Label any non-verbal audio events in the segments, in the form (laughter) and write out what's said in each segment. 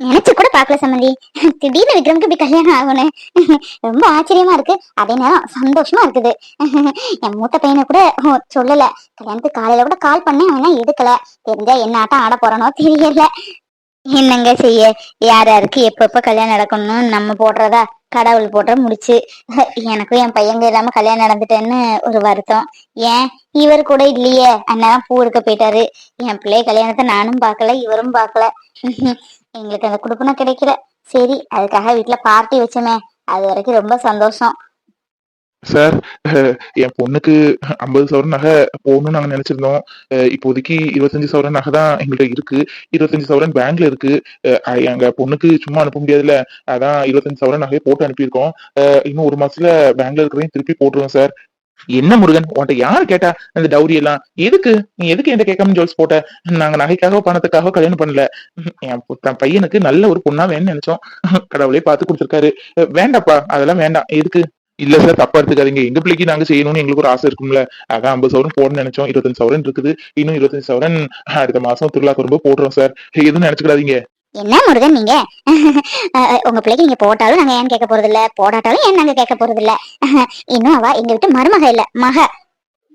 நினைச்சு கூட பாக்கல சம்மந்தி. திடீர்னு விக்ரமுக்கு இப்படி கல்யாணம் ஆகணும் ரொம்ப ஆச்சரியமா இருக்கு. அதே நேரம் சந்தோஷமா இருக்குது. என் மூத்த பையனை கூட சொல்லல. கல்யாணத்துக்கு காலையில கூட கால் பண்ணேன். அவன் எடுக்கல. தெரிஞ்சா என்ன ஆட்டம் ஆட போறானோ தெரியல. என்னங்க செய்ய? யார் யாருக்கு எப்ப எப்ப கல்யாணம் நடக்கணும்னு நம்ம போடுறதா? கடவுள் போடுற முடிச்சு. எனக்கும் என் பையங்க இல்லாம கல்யாணம் நடந்துட்டேன்னு ஒரு வருத்தம். ஏன்? இவர் கூட இல்லையே. அண்ணா பூ எடுக்க போயிட்டாரு. என் பிள்ளை கல்யாணத்தை நானும் பார்க்கல இவரும் பார்க்கல. எங்களுக்கு அந்த குடுப்பினம் கிடைக்கல. சரி அதுக்காக வீட்டுல பார்ட்டி வச்சோமே. அது வரைக்கும் ரொம்ப சந்தோஷம். சார் (laughs) என் பொண்ணுக்கு ஐம்பது சவரன் நகை போகணும்னு நாங்க நினைச்சிருந்தோம். இப்போதைக்கு இருபத்தஞ்சு சவரன் நகை தான் எங்கள்கிட்ட இருக்கு. இருபத்தஞ்சு சவரன் பேங்க்ல இருக்கு. எங்க பொண்ணுக்கு சும்மா அனுப்ப முடியாதுல்ல. அதான் இருபத்தஞ்சு சவரன் நகையை போட்டு அனுப்பியிருக்கோம். இன்னும் ஒரு மாசத்துல பேங்க்ல இருக்கிறதையும் திருப்பி போட்டுருவோம் சார் என்ன முருகன்? உன்கிட்ட யார் கேட்டா அந்த டவுரி எல்லாம்? எதுக்கு? நீ எதுக்கு என்கிட்ட கேட்காம ஜோல்ஸ் போட்ட? நாங்க நகைக்காக பணத்துக்காக கல்யாணம் பண்ணல. என் பையனுக்கு நல்ல ஒரு பொண்ணா வேணும்னு நினைச்சோம். கடவுளே பார்த்து கொடுத்துருக்காரு. வேண்டாப்பா. அதெல்லாம் வேண்டாம். எதுக்கு? இல்ல சார் தப்பா எடுத்துக்காதீங்க. எங்க பிள்ளைக்கு நாங்க செய்யணும்னு எங்களுக்கு ஒரு ஆசை இருக்கும்ல. அதான் ஐம்பது சவரன் போடணும்னு நினைச்சோம். இருபத்தஞ்சு சவரன் இருக்குது. இன்னும் இருபத்தஞ்சு சவரன் அடுத்த மாசம் திருவிழாக்கு வரும்போது போடுறோம் சார். எதுவும் நினைச்சுக்கிடாதீங்க என்ன முருகன் நீங்க? உங்க பிள்ளைக்கு நீங்க போட்டாலும் நாங்க ஏன் கேட்க போறது இல்ல போடாட்டாலும் ஏன் நாங்க கேட்க போறது இல்ல இன்னும் அவ எங்க வீட்டு மருமக இல்ல மக.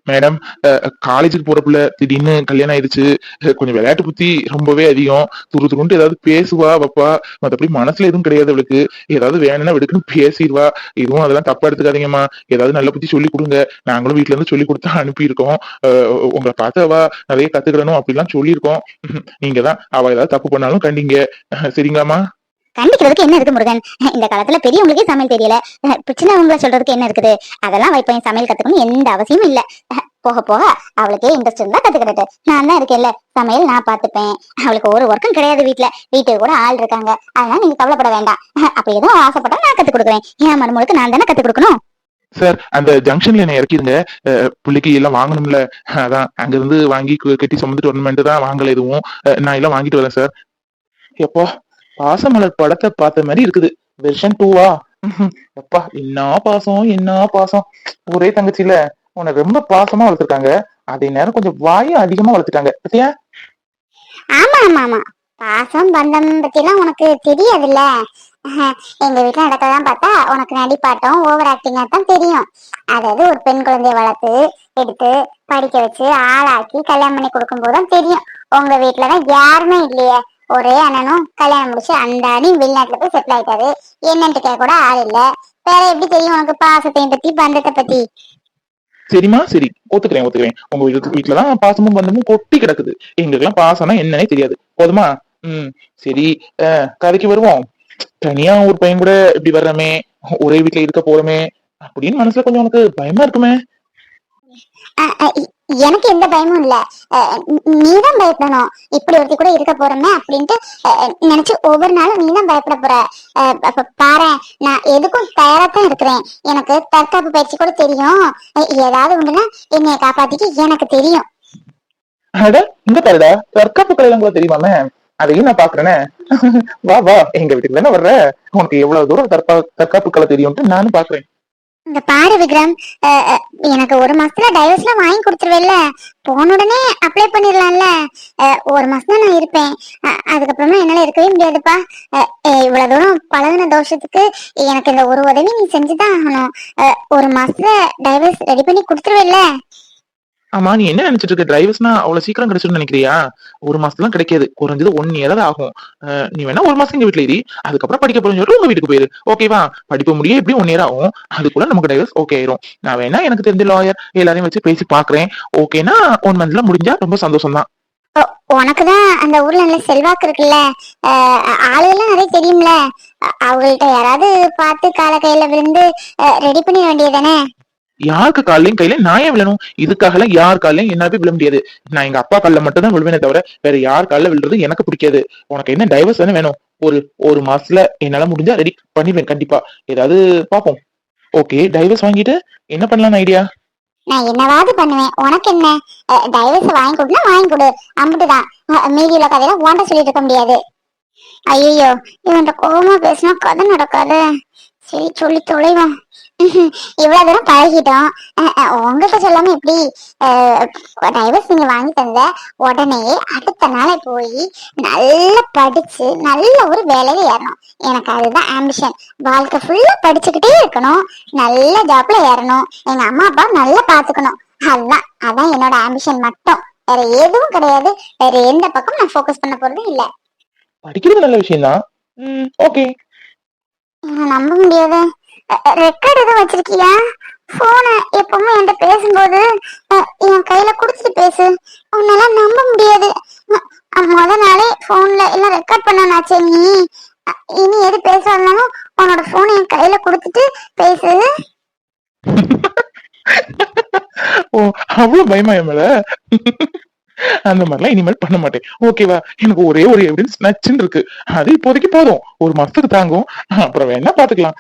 மேடம் காலேஜுக்கு போற பிள்ளை திடீர்னு கல்யாணம் ஆயிடுச்சு. கொஞ்சம் விளையாட்டு புத்தி ரொம்பவே அதிகம். துரு துருன்ட்டு ஏதாவது பேசுவா வப்பா. மத்தபடி மனசுல எதுவும் கிடையாது அவளுக்கு. ஏதாவது வேணும்னா வெடுக்குன்னு பேசிடுவா. இதுவும் அதெல்லாம் தப்பா எடுத்துக்காதீங்கம்மா. ஏதாவது நல்ல புத்தி சொல்லி கொடுங்க. நாங்களும் வீட்ல இருந்து சொல்லி கொடுத்தா அனுப்பியிருக்கோம். உங்களை பார்த்தவா? நிறைய கத்துக்கிடணும். அப்படிலாம் சொல்லியிருக்கோம். நீங்க தான் அவ ஏதாவது தப்பு பண்ணாலும் கண்டிங்க. சரிங்களாமா சரிங்களாம்மா? கண்டிக்கிறதுக்கு என்ன இருக்கு முருகன்? இந்த காலத்துல பெரியவங்களுக்கே சமையல் தெரியல. அஹ், சின்னவங்கள சொல்றதுக்கு என்ன இருக்குது? அதெல்லாம் வைப்பேன் சமையல் கத்துக்கணும் எந்த அவசியமும் இல்ல. போக போக அவளுக்கே இன்ட்ரெஸ்ட் இருந்தா கத்துக்கிடட்டு நான் தான் இருக்கேன்ல. சமையல் நான் பாத்துப்பேன் அவளுக்கு ஒரு ஒர்க்கும் கிடையாது வீட்டுல வீட்டுக்கு கூட ஆள் இருக்காங்க. அதனால நீங்க கவலைப்பட வேண்டாம். அஹ், அப்ப எதுவும் ஆசைப்பட்டா நான் கத்து கொடுக்குறேன். என் மருமகளுக்கு நான் தானே கத்து கொடுக்கணும்? சார் அந்த ஜங்ஷன்ல என்ன இறக்கிருங்க. அஹ், பிள்ளைக்கு எல்லாம் வாங்கணும்ல. அதான் அங்க இருந்து வாங்கி கு- கட்டி சுமந்துட்டு வரணுமென்ட்டு தான் வாங்கல எதுவும். நான் எல்லாம் வாங்கிட்டு வரேன் சார் எப்போ பாசமலர் படத்தை பார்த்த மாதிரி இருக்குது. வெர்ஷன் டூவா எப்பா என்ன பாசம் என்ன பாசம்? ஒரே தங்கச்சியில. உன்னை ரொம்ப பாசமா வளர்த்துருக்காங்க. அதே நேரம் கொஞ்சம் வாயும் அதிகமா வளர்த்துட்டாங்க பத்தியா ஆமா ஆமா ஆமா. பாசம் பந்தம் பத்தி எல்லாம் உனக்கு தெரியாதுல்ல? எங்க வீட்டுல நடக்கதான் பார்த்தா உனக்கு நடிப்பாட்டம் ஓவர் ஆக்டிங்கா தான் தெரியும். அதாவது ஒரு பெண் குழந்தைய வளர்த்து எடுத்து படிக்க வச்சு ஆளாக்கி கல்யாணம் பண்ணி கொடுக்கும் போதுதான் தெரியும். உங்க வீட்டுலதான் யாருமே இல்லையே. ஒரே அண்ணனும் கல்யாணம் முடிச்சு அந்தாடி வெளிநாட்டுல போய் செட்டில் ஆயிட்டாரு. என்னன்ட்டு கேட்க கூட ஆள் இல்ல. வேற எப்படி தெரியும் உனக்கு பாசத்தையும் பத்தி பந்தத்தை பத்தி? சரிம்மா சரி. ஒத்துக்கிறேன் ஒத்துக்கிறேன். உங்க வீட்டு வீட்டுலதான் பாசமும் பந்தமும் கொட்டி கிடக்குது. எங்களுக்கெல்லாம் பாசம்னா என்னன்னே தெரியாது. போதுமா? ம் சரி. கதைக்கு வருவோம். தனியா ஒரு பையன் கூட இப்படி வர்றமே ஒரே வீட்டுல இருக்க போறோமே அப்படின்னு மனசுல கொஞ்சம் உனக்கு பயமா இருக்குமே? எனக்கு எந்த பயமும் இல்ல. நீ- நீதான் பயப்படணும். இப்படி ஒருத்தி கூட இருக்க போறோமே அப்படின்ட்டு நினைச்சு ஒவ்வொரு நாளும் நீதான் பயப்பட போற. அப்ப பாரு நான் எதுக்கும் தயாராத்தான் தான் இருக்கிறேன். எனக்கு தற்காப்பு பயிற்சி கூட தெரியும். ஏதாவது உண்டுன்னா என்னைய காப்பாத்திக்க எனக்கு தெரியும். அட இங்க பாருடா. தற்காப்பு கலையில கூட தெரியுமாமே அதையும் நான் பாக்குறேனே. வா வா. எங்க வீட்டுக்கு தானே வர்ற? உனக்கு எவ்வளவு தூரம் தற்கா தற்காப்பு கலை தெரியும்ட்டு நானும் பாக்குறேன். இந்த பாரு விக்ரம். அஹ் அஹ் எனக்கு ஒரு மாசத்துல டைவர்ஸ்லாம் வாங்கி கொடுத்துருவேல்ல. போன உடனே அப்ளை பண்ணிடலாம்ல அஹ் ஒரு மாசம் தான் நான் இருப்பேன். அதுக்கப்புறமா என்னால இருக்கவே முடியாதுப்பா. அஹ் இவ்வளவு தூரம் பழகின தோஷத்துக்கு எனக்கு இந்த ஒரு உதவி நீ செஞ்சுதான் ஆகணும். அஹ் ஒரு மாசத்துல டைவர்ஸ் ரெடி பண்ணி கொடுத்துருவேல்ல. ஆமா நீ என்ன நினைச்சிட்டு இருக்க? டிரைவர்ஸ்னா அவ்வளவு சீக்கிரம் கிடைச்சிடும் நினைக்கிறியா? ஒரு மாசத்துலாம் கிடைக்காது. குறைஞ்சது ஒன் இயர் ஆகும். அஹ் நீ வேணா ஒரு மாசம் இங்க வீட்டுல இரு. அதுக்கப்புறம் படிக்க போறேன்னு சொல்லிட்டு உங்க வீட்டுக்கு போயிரு. ஓகேவா படிப்பு முடிய எப்படி ஒன் இயர் ஆகும். அதுக்குள்ள நமக்கு டிரைவர்ஸ் ஓகே ஆயிரும். நான் வேணா எனக்கு தெரிஞ்ச லாயர் எல்லாரையும் வச்சு பேசி பாக்குறேன். ஓகேனா ஒன் மந்த்ல முடிஞ்சா ரொம்ப சந்தோஷம் தான் உனக்குதான் அந்த ஊர்ல நல்ல செல்வாக்கு இருக்குல்ல? அஹ் ஆளுகெல்லாம் நிறைய தெரியும்ல? அவங்கள்ட்ட யாராவது பார்த்து கால கையில விழுந்து ரெடி பண்ணிட வேண்டியதானே யாருக்கு காலையும் கையில நான் ஏன் விழணும். இதுக்காகலாம் யார் காலையும் என்னால விழ முடியாது. நான் எங்க அப்பா காலில் மட்டும் தான் விழுவேனே தவிர வேற யார் காலில் விழுறது எனக்கு பிடிக்காது. உனக்கு என்ன டைவர்ஸ் தானே வேணும்? ஒரு ஒரு மாசத்துல என்னால முடிஞ்சா ரெடி பண்ணிடுவேன் கண்டிப்பா. ஏதாவது பாப்போம். ஓகே டைவர்ஸ் வாங்கிட்டு என்ன பண்ணலாம்னு ஐடியா நான் என்னவாவது பண்ணுவேன். உனக்கு என்ன? டைவர்ஸ் வாங்கி கொடுனா வாங்கி கொடு. அம்பிட்டுதான். மீதி உள்ள கதையெல்லாம் ஓண்ட சொல்லிட்டு இருக்க முடியாது. ஐயோ இவன் கோமா பேசினா கதை நடக்காது. சரி சொல்லி தொலைவோம் இவ்வளவு தூரம் பழகிட்டோம். உங்ககிட்ட சொல்லாம எப்படி டைவர்ஸ் நீங்க வாங்கி தந்த உடனே அடுத்த நாளே போய் நல்லா படிச்சு நல்ல ஒரு வேலையில ஏறணும். எனக்கு அதுதான் ஆம்பிஷன் வாழ்க்கை ஃபுல்லா படிச்சுக்கிட்டே இருக்கணும். நல்ல ஜாப்ல ஏறணும். எங்க அம்மா அப்பா நல்லா பாத்துக்கணும். அதுதான் அதான் என்னோட ஆம்பிஷன் மட்டும். வேற எதுவும் கிடையாது. வேற எந்த பக்கம் நான் ஃபோக்கஸ் பண்ண போறதும் இல்ல. படிக்கிறது நல்ல விஷயம் தான் ஓகே நம்ப முடியாது. ரெக்கார்ட் எதுவும் வச்சிருக்கியா? போனை எப்பவுமே என்கிட்ட பேசும்போது என் கையில குடுத்துட்டு பேசு. உன்னால நம்ப முடியாது. முத நாளே போன்ல எல்லாம் ரெக்கார்ட் பண்ணனாச்சே நீ. இனி எது பேசாதனாலும் உன்னோட போன் என் கையில குடுத்துட்டு பேசு. ஓ அவ்வளவு பயமா என் மேல? அந்த மாதிரிலாம் இனிமேல் பண்ண மாட்டேன். ஓகேவா எனக்கு ஒரே ஒரு எவிடன்ஸ் நச்சுன்னு இருக்கு. அது இப்போதைக்கு போதும். ஒரு மாசத்துக்கு தாங்கும். அப்புறம் வேணா பாத்துக்கலாம்.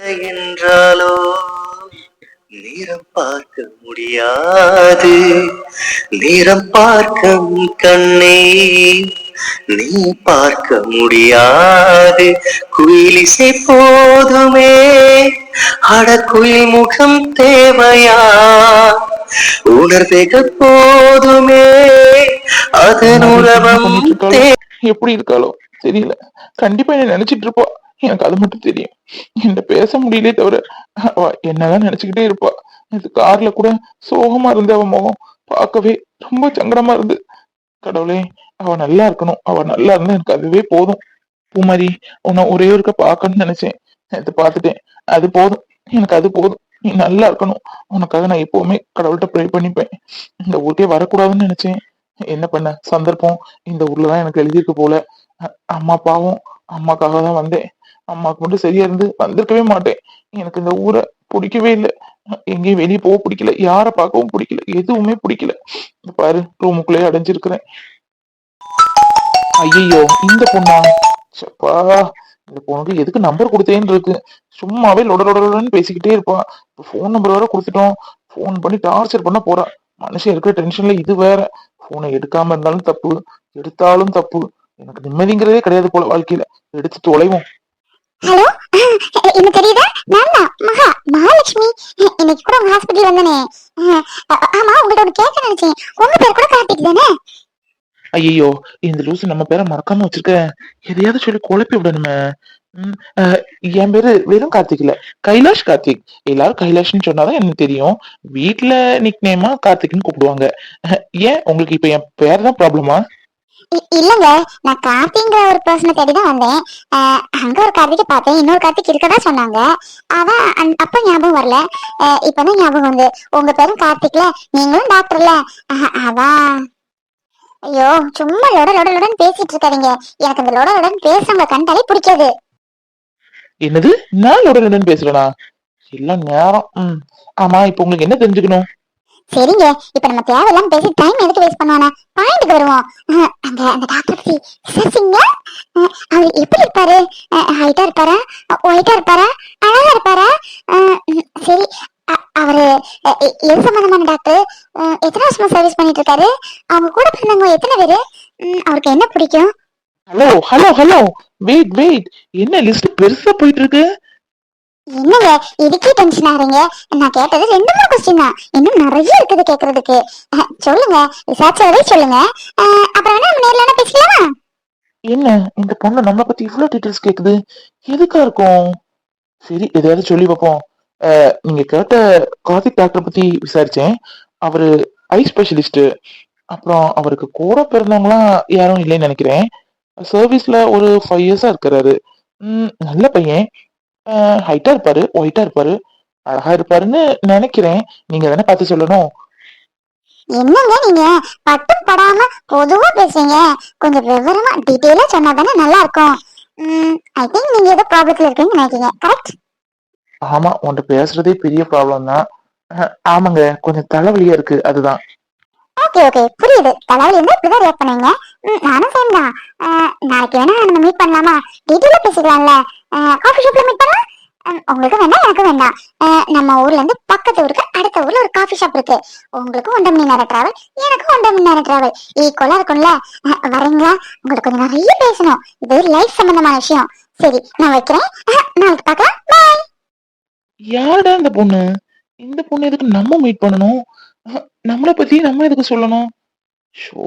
என்றாலோ நேரம் பார்க்க முடியாது. நேரம் பார்க்கும் கண்ணே நீ பார்க்க முடியாது. குயிலிசை போதுமே. அட குயில் முகம் தேவையா? உணர்வேக போதுமே. அதன் தே எப்படி இருக்காளோ? தெரியல. கண்டிப்பா என்ன நினைச்சிட்டு இருப்பா. எனக்கு அது மட்டும் தெரியும். என்ன பேச முடியலே தவிர அவ என்னதான் நினைச்சுக்கிட்டே இருப்பா. இது கார்ல கூட சோகமா இருந்து அவ முகம் பார்க்கவே ரொம்ப சங்கடமா இருந்து. கடவுளே அவ நல்லா இருக்கணும். அவ நல்லா இருந்தா எனக்கு அதுவே போதும். பூமாரி உன்னை ஒரே ஒருக்க பார்க்கணும்னு நினைச்சேன். நேத்து பார்த்துட்டேன். அது போதும். எனக்கு அது போதும். நீ நல்லா இருக்கணும். உனக்காக நான் எப்பவுமே கடவுள்கிட்ட ப்ரே பண்ணிப்பேன். இந்த ஊருக்கே வரக்கூடாதுன்னு நினைச்சேன். என்ன பண்ண? சந்தர்ப்பம். இந்த ஊர்ல தான் எனக்கு எழுதியிருக்கு போல. அம்மா பாவம். அம்மாக்காக தான் வந்தேன். அம்மாவுக்கு மட்டும் சரியா இருந்து வந்திருக்கவே மாட்டேன். எனக்கு இந்த ஊரை பிடிக்கவே இல்லை. எங்கேயும் வெளியே போக பிடிக்கல. யாரை பார்க்கவும் பிடிக்கல. எதுவுமே பிடிக்கல. பாரு ரூமுக்குள்ளேயே அடைஞ்சிருக்கிறேன். ஐயோ இந்த பொண்ணா? சப்பா இந்த பொண்ணுக்கு எதுக்கு நம்பர் கொடுத்தேன்னு இருக்கு. சும்மாவே லொட பேசிக்கிட்டே இருப்பான் இப்போ ஃபோன் நம்பர் வேற கொடுத்துட்டோம். ஃபோன் பண்ணி டார்ச்சர் பண்ண போறா. மனுஷன் இருக்கிற டென்ஷன்ல இது வேற. போனை எடுக்காம இருந்தாலும் தப்பு. எடுத்தாலும் தப்பு. எனக்கு நிம்மதிங்கிறதே கிடையாது போல வாழ்க்கையில. எடுத்து தொலைவோம். ஹலோ? என்ன தெரியுதா. நான் தான் மகா மகாலட்சுமி. இன்னைக்கு கூட ஹாஸ்பிட்டல் வந்தனே. ஆமா உங்கள்ட்ட ஒன்று கேட்க நினைச்சேன். உங்க பேர் கூட கார்த்திக் தானே? ஐயோ இந்த லூசு நம்ம பேரை மறக்காம வச்சிருக்க எதையாவது சொல்லி குழப்பி விடணுமே. என் பேரு வெறும் கார்த்திக் இல்ல கைலாஷ் கார்த்திக். எல்லாரும் கைலாஷ்னு சொன்னாதான் எனக்கு தெரியும். வீட்டுல நிக் நேமா கார்த்திக்னு கூப்பிடுவாங்க. ஏன் உங்களுக்கு இப்ப என் பேர் தான் ப்ராப்ளமா இல்லங்க நான் கார்த்திங்கிற ஒரு பர்சனை தேடி தான் வந்தேன். அங்க ஒரு கார்த்திகை பார்த்தேன். இன்னொரு கார்த்திக் இருக்கதா சொன்னாங்க. அதான் அப்ப ஞாபகம் வரல. இப்பதான் ஞாபகம் வந்து. உங்க பேரும் கார்த்திக்ல நீங்களும் டாக்டர்ல அதான் ஐயோ சும்மா லொட லொட லொடன்னு பேசிட்டு இருக்காதீங்க எனக்கு இந்த லொட லொடன்னு பேசுறவங்க கண்டாலே பிடிக்காது. என்னது? நான் உடனுடன் பேசுறேனா? எல்லாம் நேரம். ஆமா இப்ப உங்களுக்கு என்ன தெரிஞ்சுக்கணும்? சரிங்க. இப்ப நம்ம தேவையில்லாம பேசி டைம் எதுக்கு வேஸ்ட் பண்ணுவானே? பாயிண்ட்க்கு வருவோம். அந்த அந்த டாக்டர் பத்தி விசாரிச்சீங்களா அவர் எப்படி இருப்பாரு? ஹைட்டா இருப்பாரா? ஒயிட்டா இருப்பாரா? அழகா இருப்பாரா? சரி. அவரு எது சம்பந்தமான டாக்டர் எத்தனை வருஷமா சர்வீஸ் பண்ணிட்டு இருக்காரு அவங்க கூட பிறந்தவங்க எத்தனை பேரு? அவருக்கு என்ன பிடிக்கும்? Hello hello hello wait wait என்ன லிஸ்ட் பெருசா போயிட்டு இருக்கு என்னங்க இதுக்கே டென்ஷன் ஆறீங்க நான் கேட்டது ரெண்டு மூணு கொஸ்டின் தான். இன்னும் நிறைய இருக்குது கேக்குறதுக்கு. சொல்லுங்க விசாரிச்சதே சொல்லுங்க. அப்புறம் நம்ம நேர்ல வேணா பேசலாமா என்ன இந்த பொண்ணு நம்ம பத்தி இவ்வளவு டீடைல்ஸ் கேக்குது. எதுக்கா இருக்கும்? சரி எதையாவது சொல்லி பார்ப்போம். நீங்க கேட்ட கார்த்திக் டாக்டர் பத்தி விசாரிச்சேன். அவரு ஐ ஸ்பெஷலிஸ்ட் அப்புறம் அவருக்கு கூட பிறந்தவங்களாம் யாரும் இல்லைன்னு நினைக்கிறேன். சர்வீஸ்ல ஒரு ஃபைவ் இயர்ஸா இருக்கிறாரு. நல்ல பையன். ஹைட்டா இருப்பாரு ஒயிட்டா இருப்பாரு. அழகா இருப்பாருன்னு நினைக்கிறேன். நீங்க தானே பார்த்து சொல்லணும். என்னங்க நீங்க? பட்டும் படாம பொதுவா பேசுறீங்க. கொஞ்சம் விவரமா டீட்டெயிலா சொன்னா தானே நல்லா இருக்கும் ஐ திங்க் நீங்க ஏதோ ப்ராப்ளத்துல இருக்கீங்கன்னு நினைக்கிறீங்க. கரெக்ட் ஆமா உன்கிட்ட பேசுறதே பெரிய ப்ராப்ளம் தான். ஆமாங்க. கொஞ்சம் தலைவலியா இருக்கு. அதுதான். ஓகே ஓகே புரியுது. தலைவலி இருந்தா இப்படிதான் ரியாக்ட் பண்ணுவீங்க. நானும் சேம் தான். நாளைக்கு வேணா நம்ம மீட் பண்ணலாமா? டீட்டெயிலா பேசிக்கலாம்ல. காஃபி ஷாப்ல மீட் பண்ணலாம்? உங்களுக்கு வேண்டாம் எனக்கு வேண்டாம். நம்ம ஊர்ல இருந்து பக்கத்து ஊருக்கு அடுத்த ஊர்ல ஒரு காஃபி ஷாப் இருக்கு. உங்களுக்கும் ஒன்றரை மணி நேரம் டிராவல் எனக்கும் ஒன்றரை மணி நேரம் டிராவல் ஈக்குவலா இருக்கும்ல? வரீங்களா? உங்களுக்கு கொஞ்சம் நிறைய பேசணும். இது லைஃப் சம்பந்தமான விஷயம். சரி நான் வைக்கிறேன். நாளைக்கு பார்க்கலாம். பாய் யாருடா இந்த பொண்ணு? இந்த பொண்ணு எதுக்கு நம்ம மீட் பண்ணணும்? நம்மளை பத்தி நம்ம எதுக்கு சொல்லணும்? ஷோ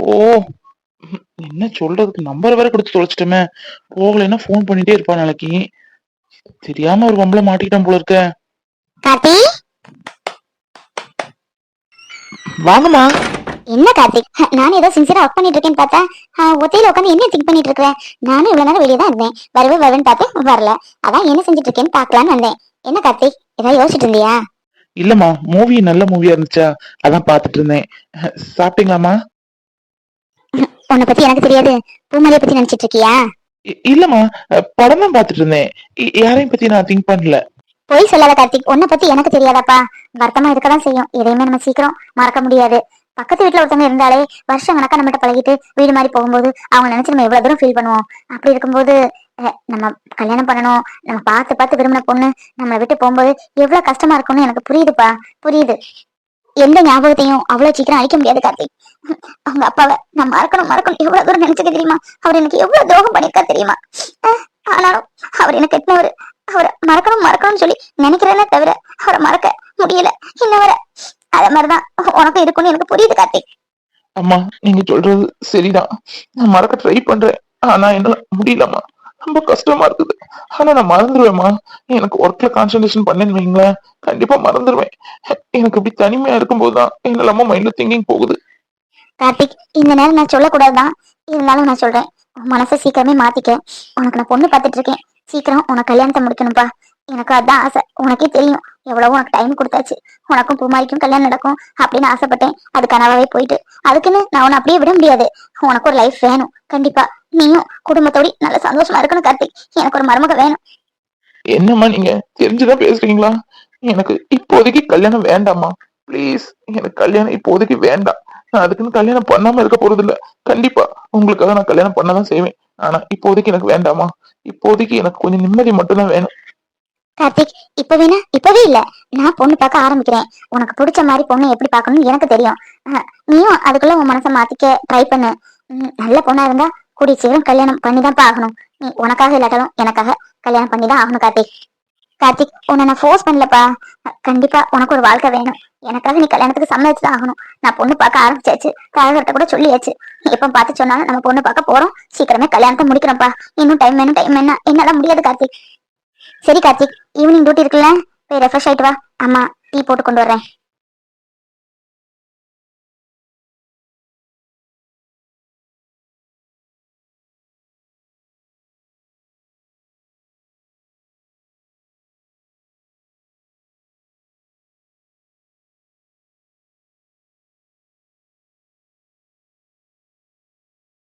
என்ன சொல்றதுக்கு நம்பர் வேற கொடுத்து தொலைச்சிட்டோமே. போகலைன்னா ஃபோன் பண்ணிட்டே இருப்பா நாளைக்கு. தெரியாம ஒரு வம்பளை மாட்டிக்கிட்டோம் போல இருக்க. வாங்கம்மா. என்ன கார்த்திக் நானும் ஏதோ சின்சியரா ஒர்க் பண்ணிட்டு இருக்கேன்னு பார்த்தா அஹ், ஒத்தையில உட்காந்து என்ன திங்க் பண்ணிட்டு இருக்கிறேன் நானும் இவ்வளவு நேரம் வெளியே தான் இருந்தேன். வரவே வருவேன்னு பார்த்தேன் வரல. அதான் என்ன செஞ்சுட்டு இருக்கேன்னு பார்க்கலான்னு வந்தேன். என்ன கார்த்திக் ஏதாவது யோசிச்சுட்டு இருந்தியா? இல்லம்மா மூவி நல்ல மூவியா இருந்துச்சா? அதான் பாத்துட்டு இருந்தேன். அஹ், சாப்பிட்டீங்களாம்மா? உன்னை பத்தி எனக்கு தெரியாது. பூமலையை பத்தி நினைச்சிட்டு இருக்கியா? இல்லம்மா படம் தான் பாத்துட்டு இருந்தேன். யாரையும் பத்தி நான் திங்க் பண்ணல. பொய் சொல்லாத கார்த்திக் உன்னை பத்தி எனக்கு தெரியாதாப்பா. வருத்தமா இருக்கதான் செய்யும். எதையுமே நம்ம சீக்கிரம் மறக்க முடியாது. பக்கத்து வீட்டுல ஒருத்தவங்க இருந்தாலே வருஷம் கணக்கா நம்மகிட்ட பழகிட்டு வீடு மாதிரி போகும்போது அவங்க நினைச்சு நம்ம எவ்வளவு தூரம் ஃபீல் பண்ணுவோம். அப்படி இருக்கும்போது நம்ம கல்யாணம் பண்ணணும். நம்ம பார்த்து பார்த்து விரும்பின பொண்ணு நம்மளை விட்டு போகும்போது எவ்வளவு கஷ்டமா இருக்கும்னு எனக்கு புரியுதுப்பா. புரியுது. எந்த ஞாபகத்தையும் அவ்வளவு சீக்கிரம் அழிக்க முடியாது கார்த்திக். அவங்க அப்பாவை நான் மறக்கணும் மறக்கணும். எவ்வளவு தூரம் நினைச்சுக்க தெரியுமா? அவர் எனக்கு எவ்வளவு துரோகம் பண்ணிருக்கா தெரியுமா? ஆனாலும் அவர் எனக்கு கட்டினவர். அவரை மறக்கணும் மறக்கணும்னு சொல்லி நினைக்கிறேனே தவிர அவரை மறக்க முடியல. இன்ன வர. அத மாதிரிதான் உனக்கும் இருக்கும்னு எனக்கு புரியுது கார்த்திக். அம்மா நீங்க சொல்றது சரிதான். நான் மறக்க ட்ரை பண்றேன். ஆனா என்னால முடியலம்மா. ரொம்ப கஷ்டமா இருக்குது. ஆனா நான் மறந்துடுவேம்மா எனக்கு ஒர்க்ல கான்சென்ட்ரேஷன் பண்ணேன்னு வைங்களேன். கண்டிப்பா மறந்துடுவேன் எனக்கு இப்படி தனிமையா இருக்கும்போதுதான் என்னெல்லாமோ மைண்ட்ல திங்கிங் போகுது. கார்த்திக் இந்த நேரம் நான் சொல்லக்கூடாதுதான். இருந்தாலும் நான் சொல்றேன். மனசை சீக்கிரமே மாத்திக்க. உனக்கு நான் பொண்ணு பார்த்துட்டு இருக்கேன். சீக்கிரம் உனக்கு கல்யாணத்தை முடிக்கணும்ப்பா எனக்கு அதான் ஆசை. உனக்கே தெரியும். எவ்வளவோ உனக்கு டைம் கொடுத்தாச்சு. உனக்கும் பூமாரிக்கும் கல்யாணம் நடக்கும் அப்படின்னு ஆசைப்பட்டேன். அது கனவாவே போயிட்டு. அதுக்குன்னு நான் உன்னை அப்படியே விட முடியாது. உனக்கு ஒரு லைஃப் வேணும். கண்டிப்பா. நீயும் குடும்பத்தோட நல்ல சந்தோஷமா இருக்கணும் கார்த்திக். எனக்கு ஒரு மருமக வேணும். என்னம்மா நீங்க? தெரிஞ்சுதான் பேசுறீங்களா? எனக்கு இப்போதைக்கு கல்யாணம் வேண்டாம்மா. ப்ளீஸ் எனக்கு கல்யாணம் இப்போதைக்கு வேண்டாம். நான் அதுக்குன்னு கல்யாணம் பண்ணாம இருக்க போறது இல்ல கண்டிப்பா உங்களுக்காக நான் கல்யாணம் பண்ணதான் செய்வேன். ஆனா இப்போதைக்கு எனக்கு வேண்டாமா இப்போதைக்கு எனக்கு கொஞ்சம் நிம்மதி மட்டும்தான் வேணும். கார்த்திக் இப்ப வேணா இப்பவே இல்ல. நான் பொண்ணு பார்க்க ஆரம்பிக்கிறேன். உனக்கு பிடிச்ச மாதிரி பொண்ணு எப்படி பார்க்கணும்னு எனக்கு தெரியும். நீயும் அதுக்குள்ள உன் மனசை மாத்திக்க ட்ரை பண்ணு. நல்ல பொண்ணா இருந்தா கூடிய சீக்கிரம் கல்யாணம் பண்ணி ஆகணும் நீ உனக்காக இல்லாட்டாலும் எனக்காக கல்யாணம் பண்ணி தான் ஆகணும் கார்த்திக். கார்த்திக் உன்னை நான் ஃபோர்ஸ் பண்ணலப்பா. கண்டிப்பா உனக்கு ஒரு வாழ்க்கை வேணும். எனக்காக நீ கல்யாணத்துக்கு சம்மதிச்சு தான் ஆகணும். நான் பொண்ணு பார்க்க ஆரம்பிச்சாச்சு. கழகத்தை கூட சொல்லியாச்சு. எப்ப பார்த்து சொன்னாலும் நம்ம பொண்ணு பார்க்க போறோம். சீக்கிரமே கல்யாணத்தை முடிக்கிறோம்ப்பா இன்னும் டைம் வேணும் டைம் வேணும் என்னால முடியாது கார்த்திக். சரி கார்த்திக் ஈவினிங் டியூட்டி இருக்குல்ல? போய் ரெஃப்ரெஷ் ஆயிட்டு வா. அம்மா டீ போட்டு கொண்டு வர்றேன்.